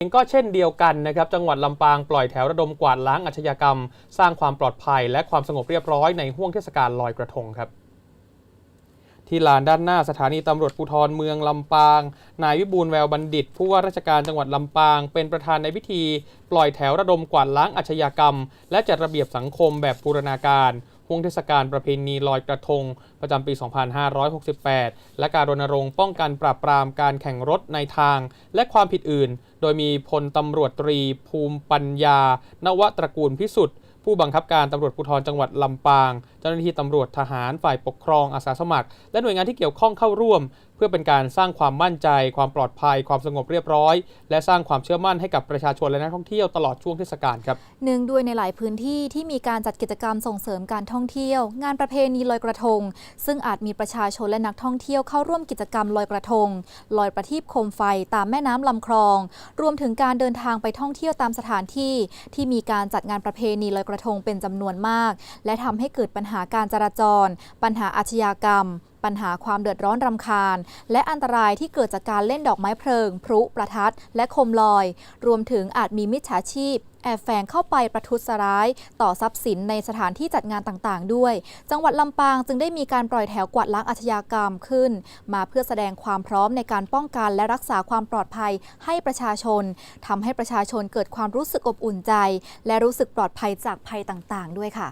เองก็เช่นเดียวกันนะครับจังหวัดลำปางปล่อยแถวระดมกวาดล้างอาชญากรรม สร้างความปลอดภัยและความสงบเรียบร้อยในห่วงเทศกาลลอยกระทงครับที่ลานด้านหน้าสถานีตำรวจภูธรเมืองลำปาง นายวิบูลแววบัณฑิต ผู้ว่าราชการจังหวัดลำปาง เป็นประธานในพิธี ปล่อยแถวระดมกวาดล้างอาชญากรรม และจัดระเบียบสังคมแบบบูรณาการ ห่วงเทศกาลประเพณีลอยกระทง ประจำปี 2568 และการรณรงค์ป้องกันปราบปรามการแข่งรถในทาง และความผิดอื่น โดยมีพลตำรวจตรี ภูมิปัญญา นวตระกูลพิสุทธิ์ผู้บังคับการตำรวจภูธรจังหวัดลำปาง เจ้าหน้าที่ตำรวจทหารฝ่ายปกครองอาสาสมัคร และหน่วยงานที่เกี่ยวข้องเข้าร่วม เพื่อเป็นการสร้างความมั่นใจ ความปลอดภัย ความสงบเรียบร้อย และสร้างความเชื่อมั่นให้กับประชาชนและนักท่องเที่ยวตลอดช่วงเทศกาลครับเนื่องด้วยในหลายพื้นที่ที่มีการจัดกิจกรรมส่งเสริมการท่องเที่ยว งานประเพณีลอยกระทง ซึ่งอาจมีประชาชนและนักท่องเที่ยวเข้าร่วมกิจกรรมลอยกระทง ลอยประทีปโคมไฟตามแม่น้ำลำคลอง รวมถึงการเดินทางไปท่องเที่ยวตามสถานที่ ที่มีการจัดงานประเพณีลอยกระทงเป็นจำนวนมาก และทำให้เกิดปัญหาการจราจร ปัญหาอาชญากรรมปัญหาความเดือดร้อนรำคาญ และอันตรายที่เกิดจากการเล่นดอกไม้เพลิง พลุประทัด และโคมลอย รวมถึงอาจมีมิจฉาชีพ แอบแฝงเข้าไปประทุษร้าย ต่อทรัพย์สินในสถานที่จัดงานต่างๆ ด้วย จังหวัดลำปางจึงได้มีการปล่อยแถวกวาดล้างอาชญากรรมขึ้น มาเพื่อแสดงความพร้อมในการป้องกันและรักษาความปลอดภัยให้ประชาชนทำให้ประชาชนเกิดความรู้สึกอบอุ่นใจ และรู้สึกปลอดภัยจากภัยต่างๆ ด้วยค่ะ